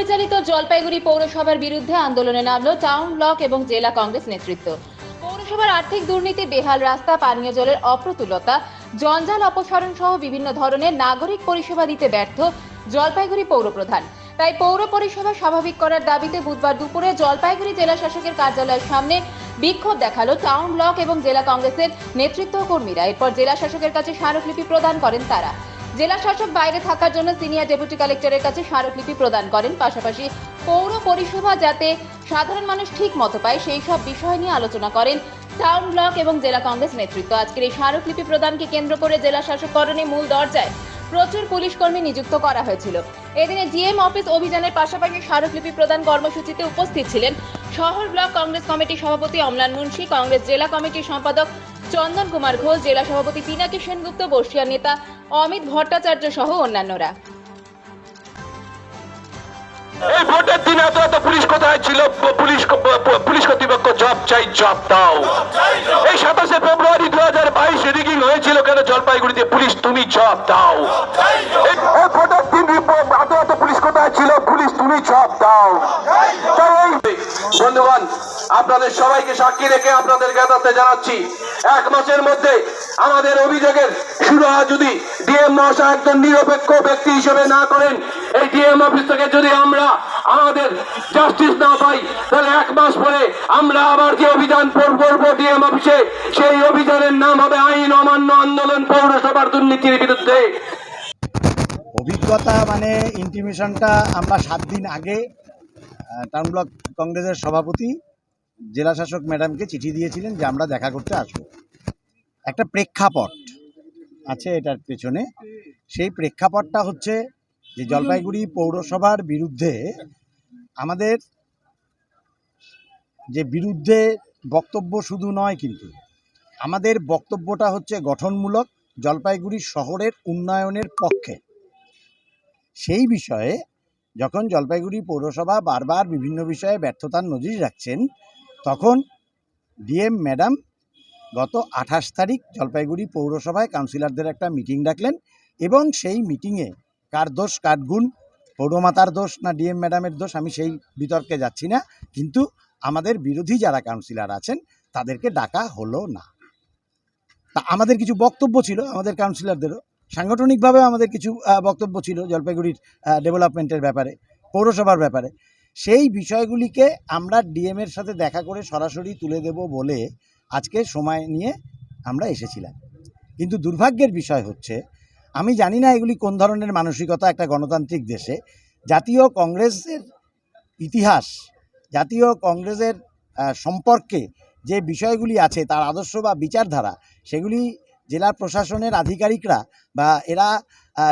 পরিচালিত জলপাইগুড়ি পৌরসভার বিরুদ্ধে আন্দোলনে নামলো টাউন ব্লক এবং জেলা কংগ্রেস নেতৃত্ব। পৌরসভার আর্থিক দুর্নীতি, বেহাল রাস্তা, পানীয় জলের অপ্রতুলতা, জঞ্জাল অপসারণ সহ বিভিন্ন ধরনের নাগরিক পরিষেবা দিতে ব্যর্থ জলপাইগুড়ি পৌরপ্রধান। তাই পৌর পরিষেবা স্বাভাবিক করার দাবিতে বুধবার দুপুরে জলপাইগুড়ি জেলা শাসকের কার্যালয়ের সামনে বিক্ষোভ দেখাল টাউন ব্লক এবং জেলা কংগ্রেসের নেতৃত্ব কর্মীরা এরপর জেলা শাসকের কাছে স্মারকলিপি প্রদান করেন তারা। জেলা শাসক বাইরে থাকার জন্য সিনিয়র ডেপুটি কালেক্টরের কাছে স্মারকলিপি প্রদান করেন। পাশাপাশি পৌর পরিষেবা যাতে সাধারণ মানুষ ঠিক মতো পায়, সেই সব বিষয় নিয়ে আলোচনা করেন টাউন ব্লক এবং জেলা কংগ্রেস নেতৃত্ব। আজকের এই স্মারকলিপি প্রদানকে কেন্দ্র করে জেলা শাসক করণে মূল দরজায় প্রচুর পুলিশ কর্মী নিযুক্ত করা হয়েছিল। এদিনে জিএম অফিস অভিযানের পাশাপাশি স্মারকলিপি প্রদান কর্মসূচিতে উপস্থিত ছিলেন শহর ব্লক কংগ্রেস কমিটির সভাপতি অমলান মুন্সি, কংগ্রেস জেলা কমিটির সম্পাদক চন্দন কুমার ঘোষ, জেলা সভাপতি পিনাকি সেনগুপ্ত বর্ষিয়ার নেতা অমিত ভট্টাচার্য সহ অন্যান্যরা। এই ভোটের দিনে এত এত পুলিশ কোথায় ছিল? পুলিশ পুলিশ কর্তৃপক্ষ জব চাই জব দাও। এই সাতাশে ফেব্রুয়ারি দু হাজার বাইশ রিগিং হয়েছিল কেন? জলপাইগুড়িতে পুলিশ তুমি জব দাও। এই ভোটের দিন এত এত পুলিশ কোথায় ছিল? পুলিশ তুমি জব দাও। তাই এই বন্ধুগণ, আপনাদের সবাইকে সাক্ষী রেখে আপনাদের জ্ঞাতাতে জানাচ্ছি, এক মাসের মধ্যে আমাদের অভিযোগের সুরাহা যদি ডিএম মহাশয় একজন নিরপেক্ষ ব্যক্তি হিসেবে না করেন, এই ডিএম অফিস থেকে যদি আমরা আমাদের জাস্টিস না পাই, তাহলে এক মাস পরে আমরা আবার যে অভিযান করব ডিএম অফিসে, সেই অভিযানের নাম হবে আইন অমান্য আন্দোলন পৌরসভার দুর্নীতির বিরুদ্ধে। অভিজ্ঞতা মানে ইন্টিমেশনটা আমরা সাত দিন আগে টাউন ব্লক কংগ্রেসের সভাপতি জেলা শাসক ম্যাডামকে চিঠি দিয়েছিলেন যে আমরা দেখা করতে আসব। একটা প্রেক্ষাপট আছে এটার পেছনে। সেই প্রেক্ষাপটটা হচ্ছে যে জলপাইগুড়ি পৌরসভার বিরুদ্ধে আমাদের যে বিরুদ্ধে বক্তব্য শুধু নয় কিন্তু আমাদের বক্তব্যটা হচ্ছে গঠনমূলক জলপাইগুড়ি শহরের উন্নয়নের পক্ষে। সেই বিষয়ে যখন জলপাইগুড়ি পৌরসভা বারবার বিভিন্ন বিষয়ে ব্যর্থতার নজির রাখছেন, তখন ডিএম ম্যাডাম গত আঠাশ তারিখ জলপাইগুড়ি পৌরসভায় কাউন্সিলরদের একটা মিটিং ডাকলেন এবং সেই মিটিংয়ে কার দোষ, কার গুণ, পৌরমাতার দোষ না ডিএম ম্যাডামের দোষ আমি সেই বিতর্কে যাচ্ছি না, কিন্তু আমাদের বিরোধী যারা কাউন্সিলর আছেন তাদেরকে ডাকা হলো না। তা আমাদের কিছু বক্তব্য ছিল আমাদের কাউন্সিলরদেরও। সাংগঠনিকভাবে আমাদের কিছু বক্তব্য ছিল জলপাইগুড়ির ডেভেলপমেন্টের ব্যাপারে, পৌরসভার ব্যাপারে। সেই বিষয়গুলিকে আমরা ডিএমের সাথে দেখা করে সরাসরি তুলে দেব বলে আজকে সময় নিয়ে আমরা এসেছিলাম। কিন্তু দুর্ভাগ্যের বিষয় হচ্ছে, আমি জানি না এগুলি কোন ধরনের মানসিকতা একটা গণতান্ত্রিক দেশে। জাতীয় কংগ্রেসের ইতিহাস, জাতীয় কংগ্রেসের সম্পর্কে যে বিষয়গুলি আছে, তার আদর্শ বা বিচারধারা, সেগুলি জেলা প্রশাসনের আধিকারিকরা বা এরা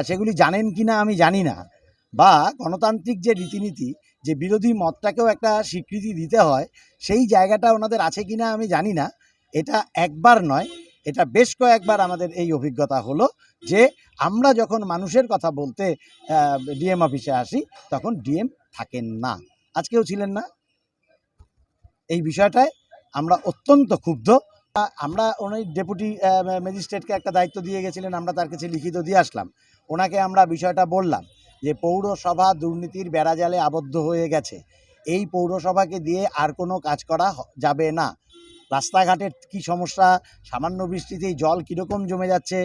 সেগুলি জানেন কি না আমি জানি না। বা গণতান্ত্রিক যে রীতিনীতি, যে বিরোধী মতটাকেও একটা স্বীকৃতি দিতে হয়, সেই জায়গাটা ওনাদের আছে কি না আমি জানি না। এটা একবার নয়, এটা বেশ কয়েকবার আমাদের এই অভিজ্ঞতা হলো যে আমরা যখন মানুষের কথা বলতে ডিএম অফিসে আসি, তখন ডিএম থাকেন না। আজকেও ছিলেন না। এই বিষয়টায় আমরা অত্যন্ত ক্ষুব্ধ। আমরা উনি ডেপুটি ম্যাজিস্ট্রেটকে একটা দায়িত্ব দিয়ে গেছিলেন, আমরা তার কাছে লিখিত দিয়ে আসলাম। ওনাকে আমরা বিষয়টা বললাম যে, পৌরসভা দুর্নীতির বেড়াজালে আবদ্ধ হয়ে গেছে। এই পৌরসভাকে দিয়ে আর কোনো কাজ করা যাবে না। রাস্তাঘাটের কি সমস্যা? সামান্য বৃষ্টিতেই জল কীরকম জমে যাচ্ছে?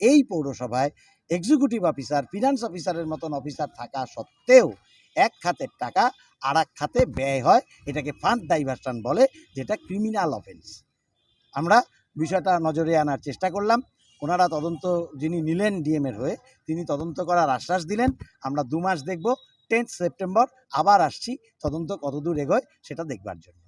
এই পৌরসভায় এক্সিকিউটিভ অফিসার ফিনান্স অফিসারের মতন অফিসার থাকা সত্ত্বেও এক খাতের টাকা আর এক খাতে ব্যয় হয়। এটাকে ফান্ড ডাইভার্সন বলে, যেটা ক্রিমিনাল অফেন্স আমরা বিষয়টা নজরে আনার চেষ্টা করলাম। ওনারা তদন্ত, যিনি নিলেন ডিএমের হয়ে, তিনি তদন্ত করার আশ্বাস দিলেন। আমরা দু মাস দেখব, টেন্থ সেপ্টেম্বর আবার আসছি, তদন্ত কতদূর এগোয় সেটা দেখবার জন্য।